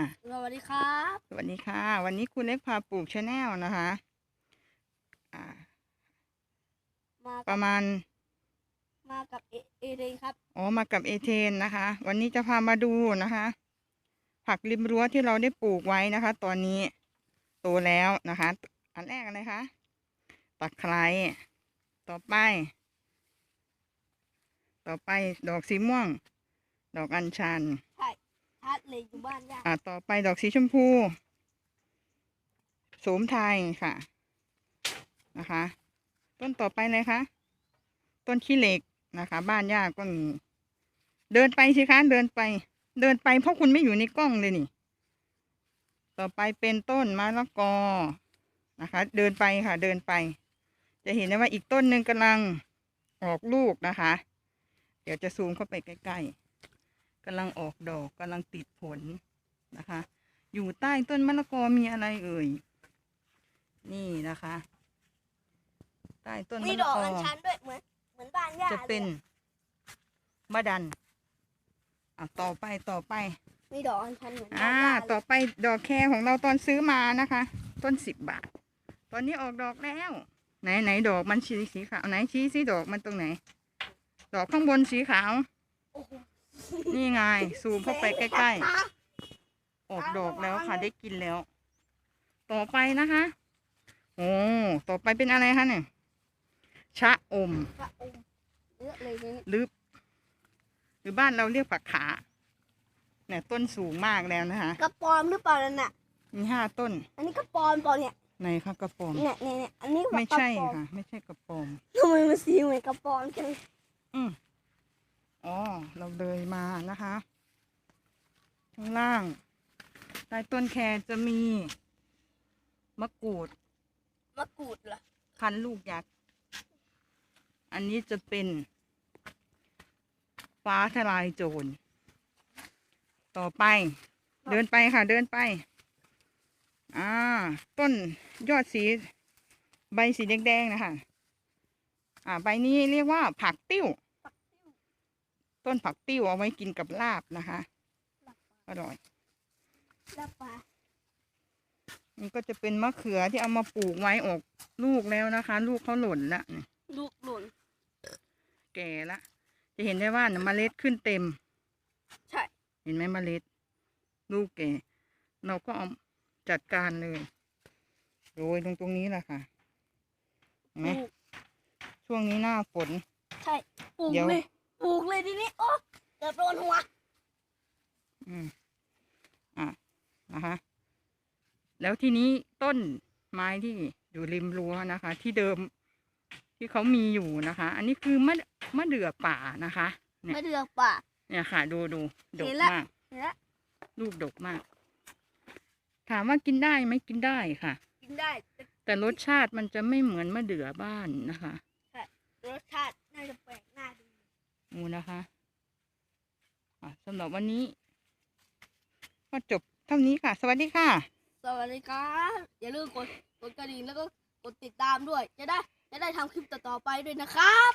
สวัสดีครับ สวัสดีค่ะ วันนี้คุณเล็กพาปลูกชาแนลนะคะอ่ามาปกับระมาณ มากับเอเอเดนครับ อ๋อ มากับเอเทนนะคะ วันนี้จะพามาดูนะคะ ผักริมรั้วที่เราได้ปลูกไว้นะคะ ตอนนี้โตแล้วนะคะ อันแรกอะไรคะตะไคร้ต่อไป ต่อไปดอกสีม่วง ดอกอัญชันใช่ทัด เลยอยู่บ้านย่าอ่าต่อไปดอกสีชมพูโสมไทยค่ะ นะคะ ต้นต่อไปเลยคะต้นขี้เหล็กนะคะ บ้านย่าก็มีเดินไปสิคะเดินไป เดินไปเพราะคุณไม่อยู่ในกล้องเลยนี่ ต่อไปเป็นต้นมะละกอนะคะ เดินไปค่ะ เดินไป จะเห็นได้ว่าอีกต้นหนึ่งกำลังออกลูกนะคะ เดี๋ยวจะซูมเข้าไปใกล้ๆ กำลังออกดอกกำลังติดผลนะคะ อยู่ใต้ต้นมะละกอมีอะไรเอ่ย นี่นะคะ ใต้ต้นมีมะดละอกกออัญชันด้วยเหมือนเหมือนบ้านย่าจะเป็นลยมะดันอะต่อไปต่อไป มีดอกอัญชันเหมือนบ้าอ่านย่าเลต่อยไปดอกแครของเราตอนซื้อมานะคะ ต้นสิบบาท ตอนนี้ออกดอกแล้ว ไหนไหนดอกมันสีสีขาวไหนชี้สิดอกมันตรงไหน ดอกข้างบนสีขาว โอ้โห นี่ไง ซูมเข้าไปใกล้ๆ ออกดอกแล้วค่ะได้กินแล้ว ต่อไปนะคะ โอ้ ต่อไปเป็นอะไรคะเนี่ย ชะอมพระองค์เยอะเลยนี่หรือหรือบ้านเราเรียกผักขา เนี่ยต้นสูงมากแล้วนะคะ กระปอมหรือเปล่านั่นน่ะ มีห้าต้น อันนี้กระปอมเปล่าเนี่ยในค่ะกระปอม เนี่ยเนี่ยเนี่ยอันนี้ไม่ใช่กระปอค่ะ ไม่ใช่กระปอมทำไมมันสีเหมือนกระปอมจังอืม อ๋อ เราเลยมานะคะ ข้างล่าง ใต้ต้นแครจะมี มะกรูด มะกรูดเหรอ พันลูกยักษ์ อันนี้จะเป็น ฟ้าทลายโจร ต่อไป เดินไปค่ะ เดินไป อ่า ต้นยอดสี ใบสีแดงๆนะคะ อ่า ใบนี้เรียกว่าผักติ้ว ต้นผักติ้วเอาไว้กินกับลาบนะคะ อร่อยแล้วปลานี่ก็จะเป็นมะเขือที่เอามาปลูกไว้ออกลูกแล้วนะคะ ลูกเขาหล่นละนี่ลูกหล่น แก่ละ จะเห็นได้ว่าน่ะเมล็ดขึ้นเต็ม ใช่ เห็นไหมเมล็ด ลูกแก่ เราก็เอาจัดการเลยโรยตรงตรงนี้แหละค่ะเห็นไหมปลูกช่วงนี้หน้าฝน ใช่ปลูกเดี๋ยวเลย ปลูกเลยทีนี้โอ้เกือบโดนหัวอืมอะนะคะแล้วทีนี้ต้นไม้ที่อยู่ริมรั้วนะคะ ที่เดิมที่เขามีอยู่นะคะ อันนี้คือมะมะเดื่อป่านะคะ เนี่ยไม่เดือกป่า เนี่ยค่ะ ดูดูดเห็กนละ มาก เห็นแล้วลูกดกมาก ถามว่ากินได้ไหมกินได้ค่ะ กินได้แต่แต่รสชาติมันจะไม่เหมือนมะเดื่อบ้านนะคะ รสชาติน่าจะแปลกหน้าดู งูนะคะอะสำหรับวันนี้ ก็จบเท่านี้ค่ะ สวัสดีค่ะ สวัสดีครับอย่าลืมกดกดกระดิ่งแล้วก็กดติดตามด้วย จะได้จะได้ทำคลิปต่อๆไปด้วยนะครับ